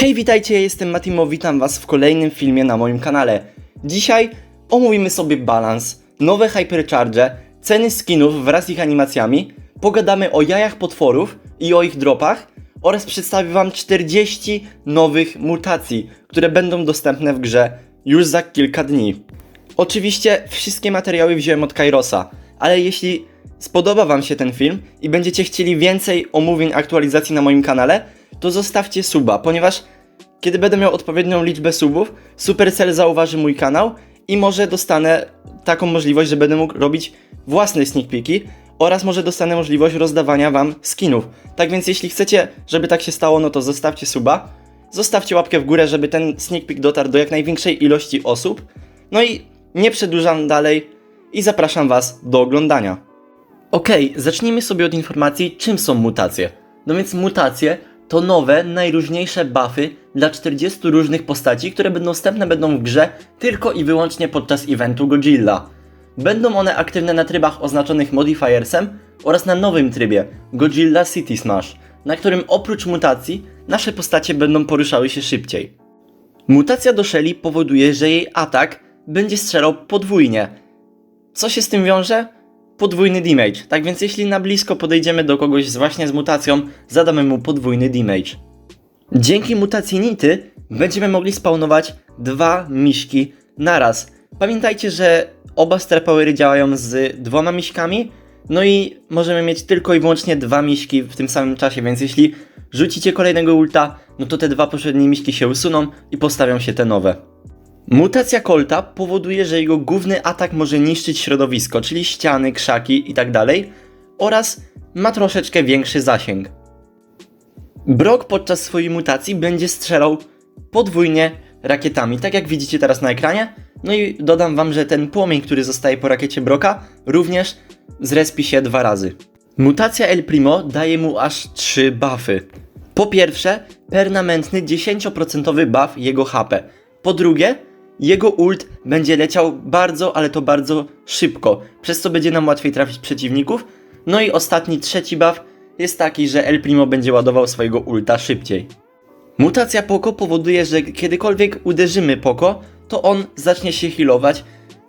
Hej, witajcie, ja jestem Matimo, witam was w kolejnym filmie na moim kanale. Dzisiaj omówimy sobie balans, nowe hypercharge, ceny skinów wraz z ich animacjami, pogadamy o jajach potworów i o ich dropach oraz przedstawię wam 40 nowych mutacji, które będą dostępne w grze już za kilka dni. Oczywiście wszystkie materiały wziąłem od Kairosa, ale jeśli spodoba Wam się ten film i będziecie chcieli więcej omówień aktualizacji na moim kanale, to zostawcie suba, ponieważ kiedy będę miał odpowiednią liczbę subów, Supercell zauważy mój kanał i może dostanę taką możliwość, że będę mógł robić własne sneak peeki oraz może dostanę możliwość rozdawania Wam skinów. Tak więc jeśli chcecie, żeby tak się stało, no to zostawcie suba, zostawcie łapkę w górę, żeby ten sneak peek dotarł do jak największej ilości osób. No i nie przedłużam dalej i zapraszam Was do oglądania. Okej, zacznijmy sobie od informacji, czym są mutacje. No więc mutacje to nowe, najróżniejsze buffy dla 40 różnych postaci, które będą dostępne będą w grze tylko i wyłącznie podczas eventu Godzilla. Będą one aktywne na trybach oznaczonych modifiersem oraz na nowym trybie Godzilla City Smash, na którym oprócz mutacji nasze postacie będą poruszały się szybciej. Mutacja do Shelly powoduje, że jej atak będzie strzelał podwójnie. Co się z tym wiąże? Podwójny damage. Tak więc jeśli na blisko podejdziemy do kogoś z właśnie z mutacją, zadamy mu podwójny damage. Dzięki mutacji Nity będziemy mogli spawnować dwa miśki naraz. Pamiętajcie, że oba Star Powery działają z dwoma miśkami, no i możemy mieć tylko i wyłącznie dwa miśki w tym samym czasie, więc jeśli rzucicie kolejnego ulta, no to te dwa poprzednie miśki się usuną i postawią się te nowe. Mutacja Colta powoduje, że jego główny atak może niszczyć środowisko, czyli ściany, krzaki itd. oraz ma troszeczkę większy zasięg. Brock podczas swojej mutacji będzie strzelał podwójnie rakietami, tak jak widzicie teraz na ekranie. No i dodam wam, że ten płomień, który zostaje po rakiecie Broka, również zrespi się dwa razy. Mutacja El Primo daje mu aż trzy buffy. Po pierwsze, permanentny 10% buff jego HP. Po drugie, jego ult będzie leciał bardzo, ale to bardzo szybko, przez co będzie nam łatwiej trafić przeciwników. No i ostatni, trzeci buff jest taki, że El Primo będzie ładował swojego ulta szybciej. Mutacja Poko powoduje, że kiedykolwiek uderzymy Poko, to on zacznie się healować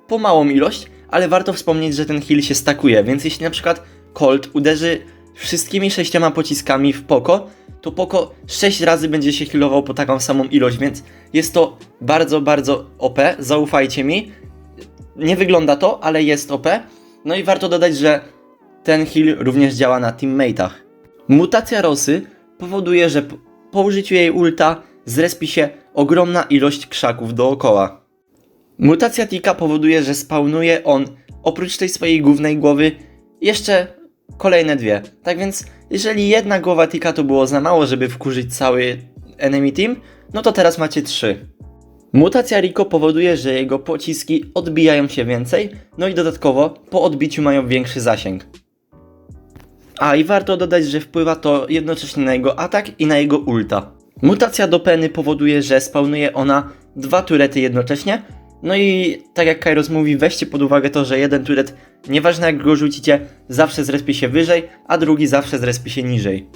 po małą ilość, ale warto wspomnieć, że ten heal się stakuje, więc jeśli na przykład Colt uderzy wszystkimi sześcioma pociskami w Poko, to Poko 6 razy będzie się healował po taką samą ilość, więc jest to bardzo, bardzo OP, zaufajcie mi. Nie wygląda to, ale jest OP. No i warto dodać, że ten heal również działa na teammate'ach. Mutacja Rosy powoduje, że po- użyciu jej ulta zrespi się ogromna ilość krzaków dookoła. Mutacja Tika powoduje, że spawnuje on oprócz tej swojej głównej głowy jeszcze kolejne dwie. Tak więc, jeżeli jedna głowa Tika to było za mało, żeby wkurzyć cały enemy team, no to teraz macie trzy. Mutacja Rico powoduje, że jego pociski odbijają się więcej, no i dodatkowo po odbiciu mają większy zasięg. A i warto dodać, że wpływa to jednocześnie na jego atak i na jego ulta. Mutacja do Penny powoduje, że spawnuje ona dwa turety jednocześnie. No i tak jak Kairos mówi, weźcie pod uwagę to, że jeden turet, nieważne jak go rzucicie, zawsze zrespi się wyżej, a drugi zawsze zrespi się niżej.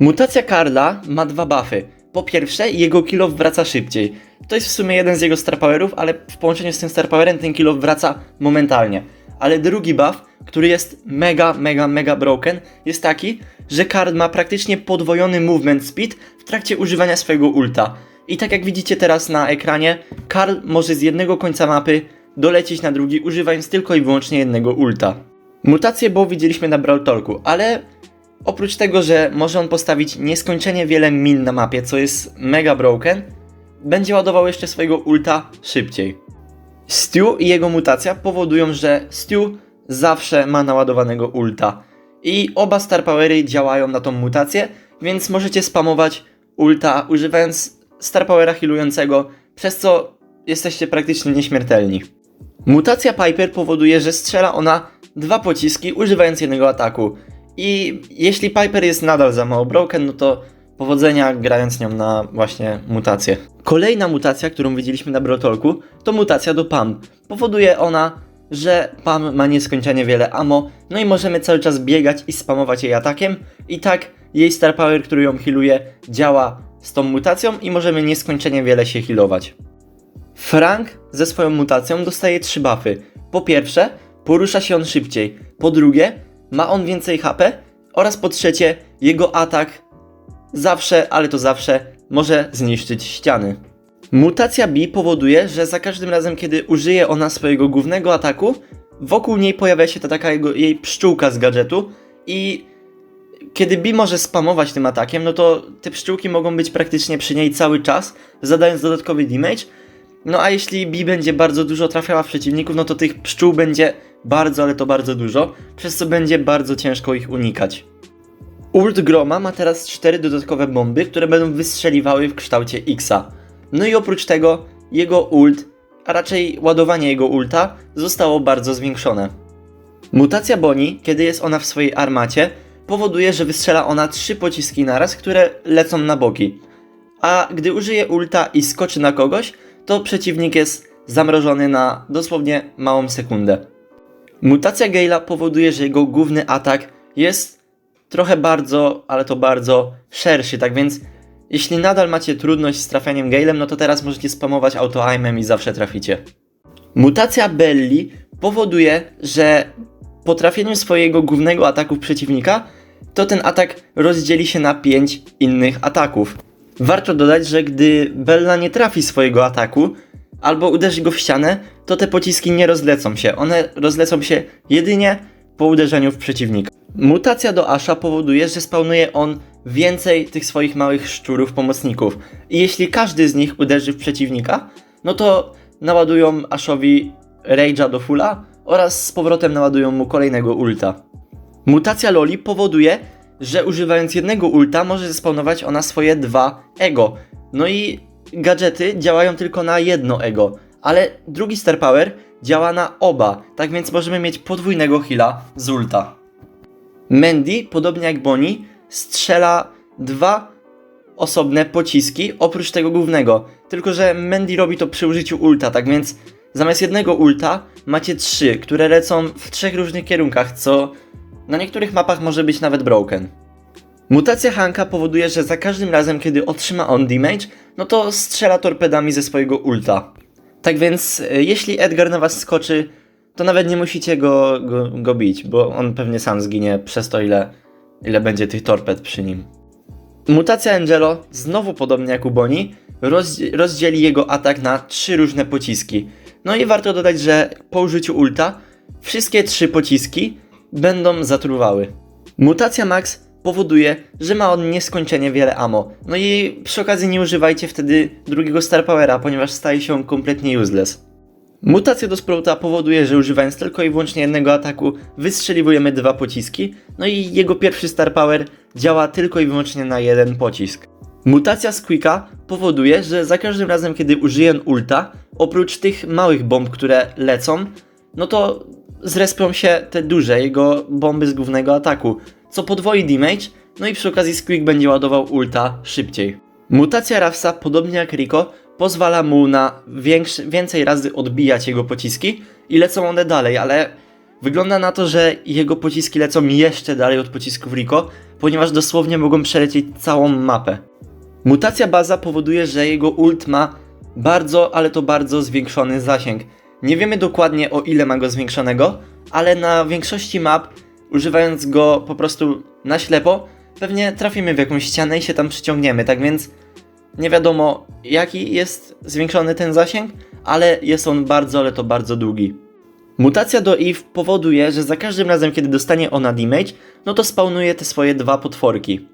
Mutacja Karla ma dwa buffy. Po pierwsze, jego kill wraca szybciej. To jest w sumie jeden z jego star powerów, ale w połączeniu z tym star powerem ten kill wraca momentalnie. Ale drugi buff, który jest mega, mega, mega broken, jest taki, że Karl ma praktycznie podwojony movement speed w trakcie używania swojego ulta. I tak jak widzicie teraz na ekranie, Karl może z jednego końca mapy dolecieć na drugi, używając tylko i wyłącznie jednego ulta. Mutację Bo widzieliśmy na Brawl Talku, ale oprócz tego, że może on postawić nieskończenie wiele min na mapie, co jest mega broken, będzie ładował jeszcze swojego ulta szybciej. Stu i jego mutacja powodują, że Stu zawsze ma naładowanego ulta. I oba Star Powery działają na tą mutację, więc możecie spamować ulta używając Star Powera healującego, przez co jesteście praktycznie nieśmiertelni. Mutacja Piper powoduje, że strzela ona dwa pociski używając jednego ataku. I jeśli Piper jest nadal za mało broken, no to powodzenia grając nią na właśnie mutację. Kolejna mutacja, którą widzieliśmy na Brotolku, to mutacja do Pam. Powoduje ona, że Pam ma nieskończenie wiele ammo, no i możemy cały czas biegać i spamować jej atakiem. I tak jej Star Power, który ją healuje, działa z tą mutacją i możemy nieskończenie wiele się healować. Frank ze swoją mutacją dostaje trzy buffy. Po pierwsze, porusza się on szybciej. Po drugie, ma on więcej HP. Oraz po trzecie, jego atak zawsze, ale to zawsze, może zniszczyć ściany. Mutacja B powoduje, że za każdym razem, kiedy użyje ona swojego głównego ataku, wokół niej pojawia się ta taka jego, jej pszczółka z gadżetu i kiedy B może spamować tym atakiem, no to te pszczółki mogą być praktycznie przy niej cały czas, zadając dodatkowy damage. No a jeśli B będzie bardzo dużo trafiała w przeciwników, no to tych pszczół będzie bardzo, ale to bardzo dużo, przez co będzie bardzo ciężko ich unikać. Ult Groma ma teraz 4 dodatkowe bomby, które będą wystrzeliwały w kształcie Xa. No i oprócz tego, jego ult, a raczej ładowanie jego ulta, zostało bardzo zwiększone. Mutacja Boni, kiedy jest ona w swojej armacie, powoduje, że wystrzela ona 3 pociski naraz, które lecą na boki. A gdy użyje ulta i skoczy na kogoś, to przeciwnik jest zamrożony na dosłownie małą sekundę. Mutacja Gale'a powoduje, że jego główny atak jest trochę bardzo, ale to bardzo szerszy, tak więc jeśli nadal macie trudność z trafianiem Galem, no to teraz możecie spamować auto-aimem i zawsze traficie. Mutacja Belli powoduje, że po trafieniu swojego głównego ataku w przeciwnika, to ten atak rozdzieli się na 5 innych ataków. Warto dodać, że gdy Bella nie trafi swojego ataku, albo uderzy go w ścianę, to te pociski nie rozlecą się. One rozlecą się jedynie po uderzeniu w przeciwnika. Mutacja do Asha powoduje, że spawnuje on więcej tych swoich małych szczurów pomocników. I jeśli każdy z nich uderzy w przeciwnika, no to naładują Ashowi Rage'a do fulla oraz z powrotem naładują mu kolejnego ulta. Mutacja Loli powoduje, że używając jednego ulta może zespawnować ona swoje dwa ego. No i gadżety działają tylko na jedno ego, ale drugi Star Power działa na oba, tak więc możemy mieć podwójnego heala z ulta. Mandy, podobnie jak Bonnie, strzela dwa osobne pociski oprócz tego głównego. Tylko, że Mandy robi to przy użyciu ulta, tak więc zamiast jednego ulta macie trzy, które lecą w trzech różnych kierunkach, co na niektórych mapach może być nawet broken. Mutacja Hanka powoduje, że za każdym razem, kiedy otrzyma on damage, no to strzela torpedami ze swojego ulta. Tak więc, e, jeśli Edgar na was skoczy, to nawet nie musicie go, go, go bić, bo on pewnie sam zginie przez to, ile, ile będzie tych torped przy nim. Mutacja Angelo, znowu podobnie jak u Boni, roz, rozdzieli jego atak na trzy różne pociski. No i warto dodać, że po użyciu ulta wszystkie trzy pociski będą zatruwały. Mutacja Max powoduje, że ma on nieskończenie wiele ammo. No i przy okazji nie używajcie wtedy drugiego Star Powera, ponieważ staje się on kompletnie useless. Mutacja do Sprouta powoduje, że używając tylko i wyłącznie jednego ataku wystrzeliwujemy dwa pociski, no i jego pierwszy Star Power działa tylko i wyłącznie na jeden pocisk. Mutacja Squeaka powoduje, że za każdym razem kiedy użyję ulta, oprócz tych małych bomb, które lecą, no to zrespią się te duże, jego bomby z głównego ataku, co podwoi damage, no i przy okazji Squeak będzie ładował ulta szybciej. Mutacja Rafsa, podobnie jak Rico, pozwala mu na większy, więcej razy odbijać jego pociski i lecą one dalej, ale wygląda na to, że jego pociski lecą jeszcze dalej od pocisków Rico, ponieważ dosłownie mogą przelecieć całą mapę. Mutacja baza powoduje, że jego ult ma bardzo, ale to bardzo zwiększony zasięg. Nie wiemy dokładnie o ile ma go zwiększonego, ale na większości map, używając go po prostu na ślepo, pewnie trafimy w jakąś ścianę i się tam przyciągniemy, tak więc nie wiadomo jaki jest zwiększony ten zasięg, ale jest on bardzo, ale to bardzo długi. Mutacja do Eve powoduje, że za każdym razem, kiedy dostanie ona damage, no to spawnuje te swoje dwa potworki.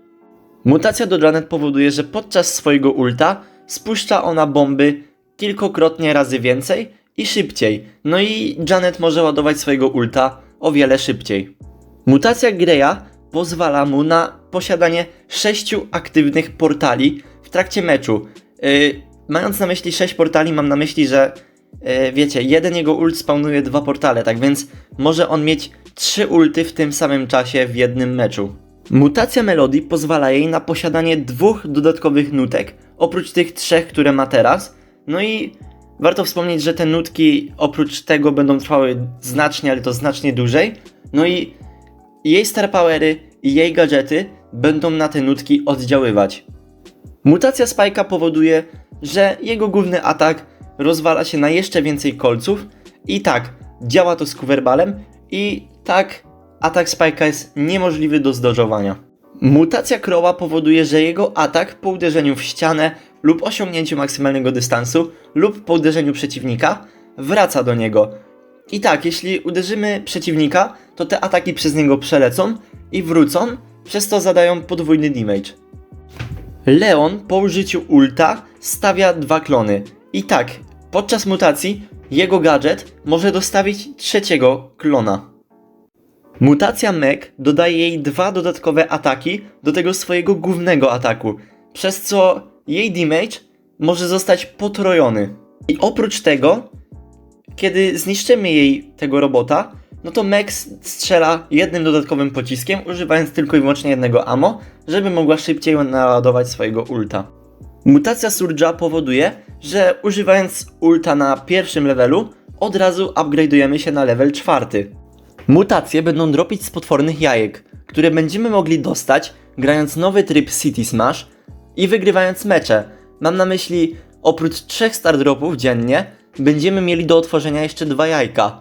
Mutacja do Janet powoduje, że podczas swojego ulta spuszcza ona bomby kilkokrotnie razy więcej i szybciej. No i Janet może ładować swojego ulta o wiele szybciej. Mutacja Greya pozwala mu na posiadanie sześciu aktywnych portali w trakcie meczu. Yy, mając na myśli 6 portali, mam na myśli, że yy, wiecie, jeden jego ult spawnuje dwa portale, tak więc może on mieć trzy ulty w tym samym czasie w jednym meczu. Mutacja Melody pozwala jej na posiadanie dwóch dodatkowych nutek, oprócz tych trzech, które ma teraz. No i warto wspomnieć, że te nutki oprócz tego będą trwały znacznie, ale to znacznie dłużej. No i jej star powery i jej gadżety będą na te nutki oddziaływać. Mutacja Spike'a powoduje, że jego główny atak rozwala się na jeszcze więcej kolców i tak, działa to z Kuwerbalem i tak, atak Spike'a jest niemożliwy do zdodżowania. Mutacja Crowa powoduje, że jego atak po uderzeniu w ścianę lub osiągnięciu maksymalnego dystansu lub po uderzeniu przeciwnika wraca do niego. I tak, jeśli uderzymy przeciwnika, to te ataki przez niego przelecą i wrócą, przez to zadają podwójny damage. Leon po użyciu ulta stawia dwa klony. I tak, podczas mutacji jego gadżet może dostawić trzeciego klona. Mutacja Meg dodaje jej dwa dodatkowe ataki do tego swojego głównego ataku, przez co jej damage może zostać potrojony. I oprócz tego, kiedy zniszczymy jej tego robota, no to Meg strzela jednym dodatkowym pociskiem, używając tylko i wyłącznie jednego ammo, żeby mogła szybciej naładować swojego ulta. Mutacja Surge'a powoduje, że używając ulta na pierwszym levelu, od razu upgrade'ujemy się na level czwarty. Mutacje będą dropić z potwornych jajek, które będziemy mogli dostać grając nowy tryb City Smash i wygrywając mecze. Mam na myśli, oprócz trzech star dropów dziennie, będziemy mieli do otworzenia jeszcze dwa jajka.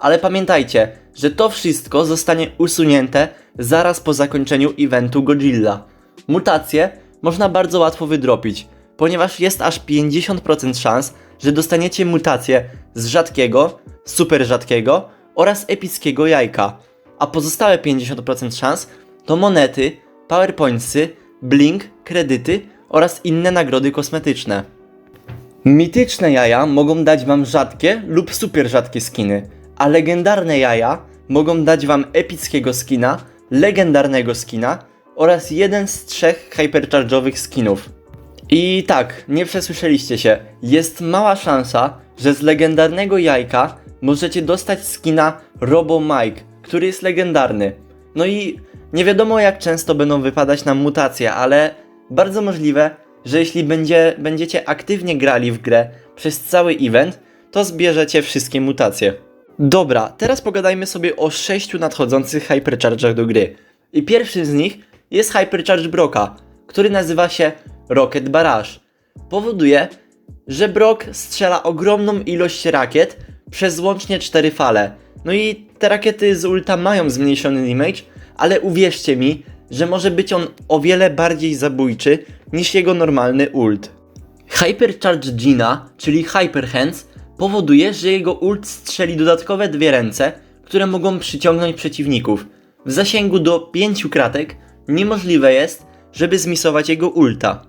Ale pamiętajcie, że to wszystko zostanie usunięte zaraz po zakończeniu eventu Godzilla. Mutacje można bardzo łatwo wydropić, ponieważ jest aż 50% szans, że dostaniecie mutację z rzadkiego, super rzadkiego oraz epickiego jajka, a pozostałe 50% szans to monety, powerpointsy, blink, kredyty oraz inne nagrody kosmetyczne. Mityczne jaja mogą dać wam rzadkie lub super rzadkie skiny, a legendarne jaja mogą dać wam epickiego skina, legendarnego skina oraz jeden z trzech hypercharge'owych skinów. I tak, nie przesłyszeliście się, jest mała szansa, że z legendarnego jajka możecie dostać skina Robo Mike, który jest legendarny. No i nie wiadomo jak często będą wypadać nam mutacje, ale bardzo możliwe, że jeśli będzie, będziecie aktywnie grali w grę przez cały event, to zbierzecie wszystkie mutacje. Dobra, teraz pogadajmy sobie o sześciu nadchodzących hypercharge'ach do gry. I pierwszy z nich jest Hypercharge Broka, który nazywa się Rocket Barrage. Powoduje, że Brock strzela ogromną ilość rakiet przez łącznie 4 fale. No i te rakiety z ulta mają zmniejszony damage, ale uwierzcie mi, że może być on o wiele bardziej zabójczy niż jego normalny ult. Hypercharge Gina, czyli Hyper Hands, powoduje, że jego ult strzeli dodatkowe dwie ręce, które mogą przyciągnąć przeciwników. W zasięgu do 5 kratek niemożliwe jest, żeby zmisować jego ulta.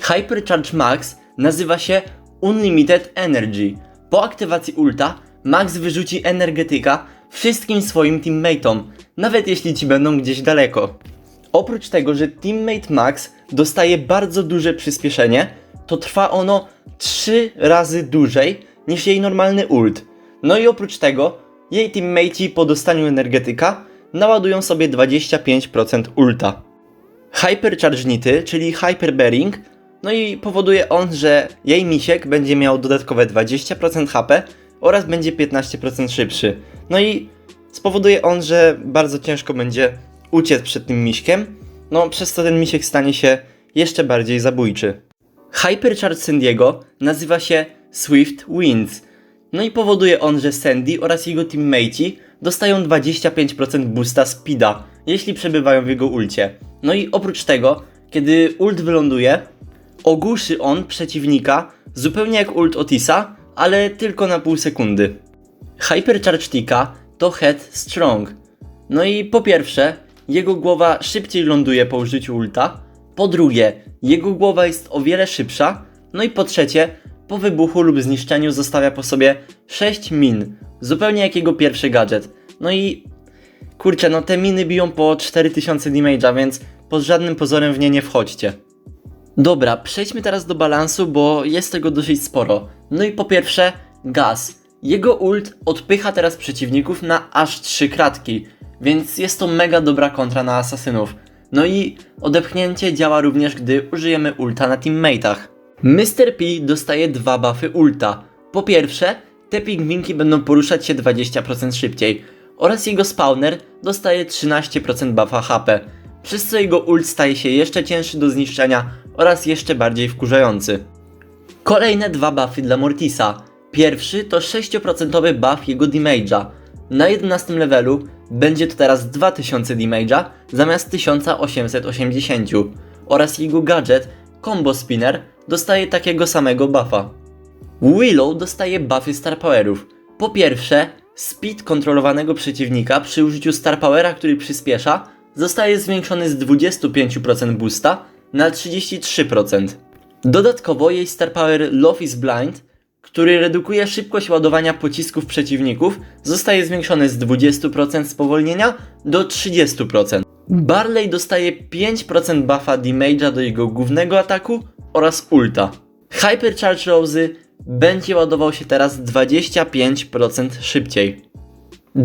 Hypercharge Max nazywa się Unlimited Energy. Po aktywacji ulta, Max wyrzuci energetyka wszystkim swoim teammateom, nawet jeśli ci będą gdzieś daleko. Oprócz tego, że teammate Max dostaje bardzo duże przyspieszenie, to trwa ono 3 razy dłużej niż jej normalny ult. No i oprócz tego, jej teammateci po dostaniu energetyka naładują sobie 25% ulta. Hypercharge Nity, czyli Hyperbearing, no i powoduje on, że jej misiek będzie miał dodatkowe 20% HP oraz będzie 15% szybszy. No i spowoduje on, że bardzo ciężko będzie uciec przed tym miśkiem, no przez co ten misiek stanie się jeszcze bardziej zabójczy. Hypercharge Sandiego nazywa się Swift Winds. No i powoduje on, że Sandy oraz jego teammateci dostają 25% boosta speeda, jeśli przebywają w jego ulcie. No i oprócz tego, kiedy ult wyląduje, ogłuszy on przeciwnika zupełnie jak ult Otisa, ale tylko na pół sekundy. Hypercharge Tika to Head Strong. No i po pierwsze, jego głowa szybciej ląduje po użyciu ulta. Po drugie, jego głowa jest o wiele szybsza. No i po trzecie, po wybuchu lub zniszczeniu zostawia po sobie 6 min, zupełnie jak jego pierwszy gadżet. No i kurczę, no te miny biją po 4000 damage'a, więc pod żadnym pozorem w nie nie wchodźcie. Dobra, przejdźmy teraz do balansu, bo jest tego dosyć sporo. No i po pierwsze, gaz. Jego ult odpycha teraz przeciwników na aż 3 kratki, więc jest to mega dobra kontra na asasynów. No i odepchnięcie działa również, gdy użyjemy ulta na teammateach. Mr. P dostaje dwa buffy ulta. Po pierwsze, te pingwinki będą poruszać się 20% szybciej oraz jego spawner dostaje 13% buffa HP, przez co jego ult staje się jeszcze cięższy do zniszczenia oraz jeszcze bardziej wkurzający. Kolejne dwa buffy dla Mortisa. Pierwszy to 6% buff jego damage'a. Na 11 levelu będzie to teraz 2000 damage'a zamiast 1880 oraz jego gadżet Combo Spinner dostaje takiego samego buffa. Willow dostaje buffy Star Powerów. Po pierwsze, speed kontrolowanego przeciwnika przy użyciu Star Powera, który przyspiesza, zostaje zwiększony z 25% boosta na 33%. Dodatkowo jej Star Power Love is Blind, który redukuje szybkość ładowania pocisków przeciwników, zostaje zwiększony z 20% spowolnienia do 30%. Barley dostaje 5% buffa damage'a do jego głównego ataku oraz ulta. Hypercharge Rosy będzie ładował się teraz 25% szybciej.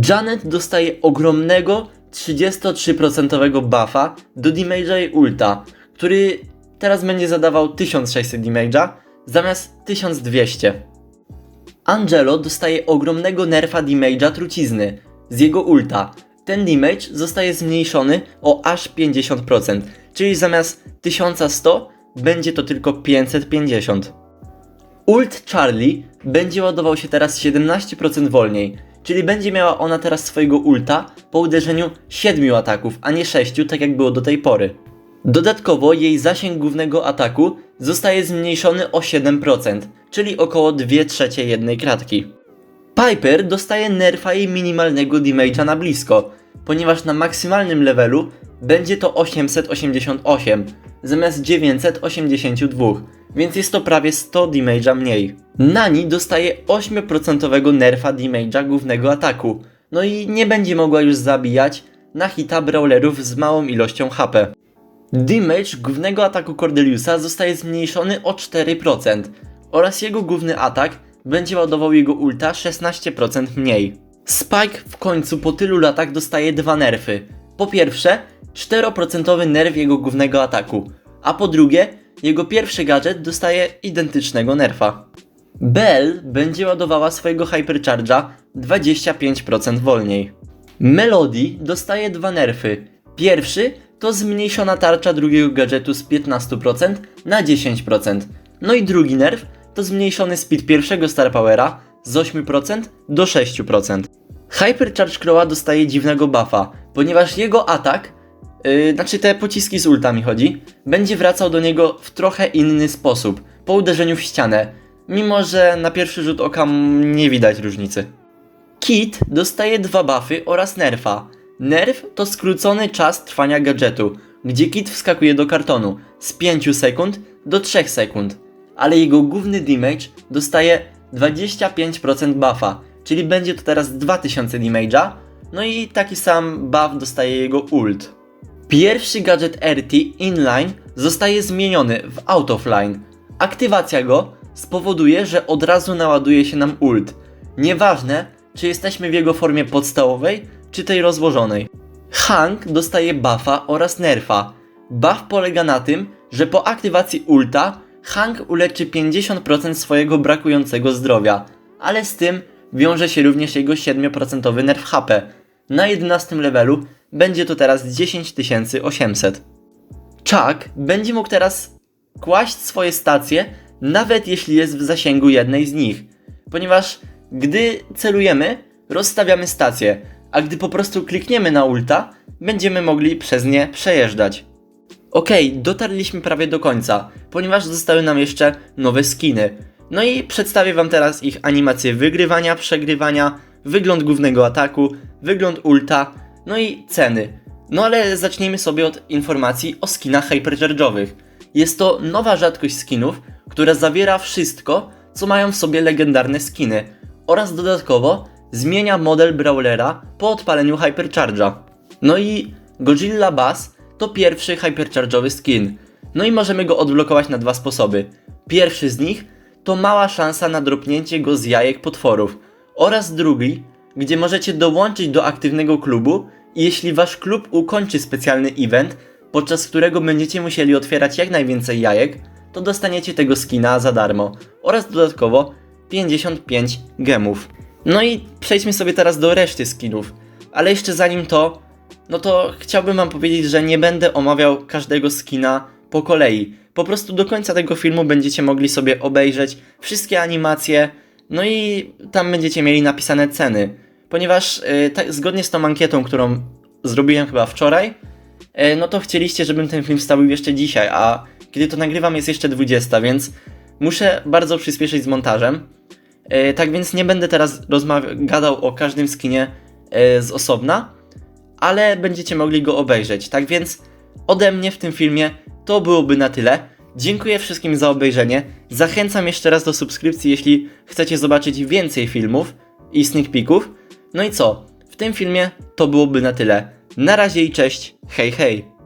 Janet dostaje ogromnego 33% buffa do damage'a i ulta, który teraz będzie zadawał 1600 damage'a zamiast 1200. Angelo dostaje ogromnego nerfa damage'a trucizny z jego ulta. Ten damage zostaje zmniejszony o aż 50%, czyli zamiast 1100 będzie to tylko 550. Ult Charlie będzie ładował się teraz 17% wolniej, czyli będzie miała ona teraz swojego ulta po uderzeniu 7 ataków, a nie 6, tak jak było do tej pory. Dodatkowo jej zasięg głównego ataku zostaje zmniejszony o 7%, czyli około 2 trzecie jednej kratki. Piper dostaje nerfa jej minimalnego damage'a na blisko, ponieważ na maksymalnym levelu będzie to 888 zamiast 982, więc jest to prawie 100 damage'a mniej. Nani dostaje 8% nerfa damage'a głównego ataku, no i nie będzie mogła już zabijać na hita brawlerów z małą ilością HP. Damage głównego ataku Cordeliusa zostaje zmniejszony o 4% oraz jego główny atak będzie ładował jego ulta 16% mniej. Spike w końcu po tylu latach dostaje dwa nerfy. Po pierwsze, 4% nerw jego głównego ataku, a po drugie, jego pierwszy gadżet dostaje identycznego nerfa. Bell będzie ładowała swojego Hypercharge'a 25% wolniej. Melody dostaje dwa nerfy. Pierwszy to zmniejszona tarcza drugiego gadżetu z 15% na 10%. No i drugi nerf to zmniejszony speed pierwszego Star Powera z 8% do 6%. Hypercharge Crowa dostaje dziwnego buffa, ponieważ jego atak, yy, znaczy te pociski z ultami chodzi, będzie wracał do niego w trochę inny sposób, po uderzeniu w ścianę, mimo że na pierwszy rzut oka nie widać różnicy. Kit dostaje dwa buffy oraz nerfa. Nerf to skrócony czas trwania gadżetu, gdzie Kit wskakuje do kartonu z 5 sekund do 3 sekund, ale jego główny damage dostaje 25% buffa, czyli będzie to teraz 2000 damage'a, no i taki sam buff dostaje jego ult. Pierwszy gadżet RT inline zostaje zmieniony w out of line. Aktywacja go spowoduje, że od razu naładuje się nam ult. Nieważne, czy jesteśmy w jego formie podstawowej, czy tej rozłożonej. Hank dostaje buffa oraz nerfa. Buff polega na tym, że po aktywacji ulta Hank uleczy 50% swojego brakującego zdrowia, ale z tym wiąże się również jego 7% nerf HP. Na 11 levelu będzie to teraz 10800. Chuck będzie mógł teraz kłaść swoje stacje, nawet jeśli jest w zasięgu jednej z nich, ponieważ gdy celujemy, rozstawiamy stację, a gdy po prostu klikniemy na ulta, będziemy mogli przez nie przejeżdżać. Okej, dotarliśmy prawie do końca, ponieważ zostały nam jeszcze nowe skiny. No i przedstawię wam teraz ich animacje wygrywania, przegrywania, wygląd głównego ataku, wygląd ulta, no i ceny. No ale zacznijmy sobie od informacji o skinach hypercharge'owych. Jest to nowa rzadkość skinów, która zawiera wszystko, co mają w sobie legendarne skiny oraz dodatkowo zmienia model Brawlera po odpaleniu Hypercharge'a. No i Godzilla Bass to pierwszy Hypercharge'owy skin. No i możemy go odblokować na dwa sposoby. Pierwszy z nich to mała szansa na dropnięcie go z jajek potworów oraz drugi, gdzie możecie dołączyć do aktywnego klubu i jeśli wasz klub ukończy specjalny event, podczas którego będziecie musieli otwierać jak najwięcej jajek, to dostaniecie tego skina za darmo oraz dodatkowo 55 gemów. No i przejdźmy sobie teraz do reszty skinów. Ale jeszcze zanim to, no to chciałbym wam powiedzieć, że nie będę omawiał każdego skina po kolei, Po prostu do końca tego filmu będziecie mogli sobie obejrzeć wszystkie animacje, no i tam będziecie mieli napisane ceny. Ponieważ y, tak, zgodnie z tą ankietą, którą zrobiłem chyba wczoraj, y, no to chcieliście, żebym ten film wstawił jeszcze dzisiaj, a kiedy to nagrywam jest jeszcze 20, więc muszę bardzo przyspieszyć z montażem. Y, tak więc nie będę teraz gadał o każdym skinie y, z osobna, ale będziecie mogli go obejrzeć. Tak więc ode mnie w tym filmie to byłoby na tyle. Dziękuję wszystkim za obejrzenie. Zachęcam jeszcze raz do subskrypcji, jeśli chcecie zobaczyć więcej filmów i sneak peeków. No i co? W tym filmie to byłoby na tyle. Na razie i cześć. Hej hej.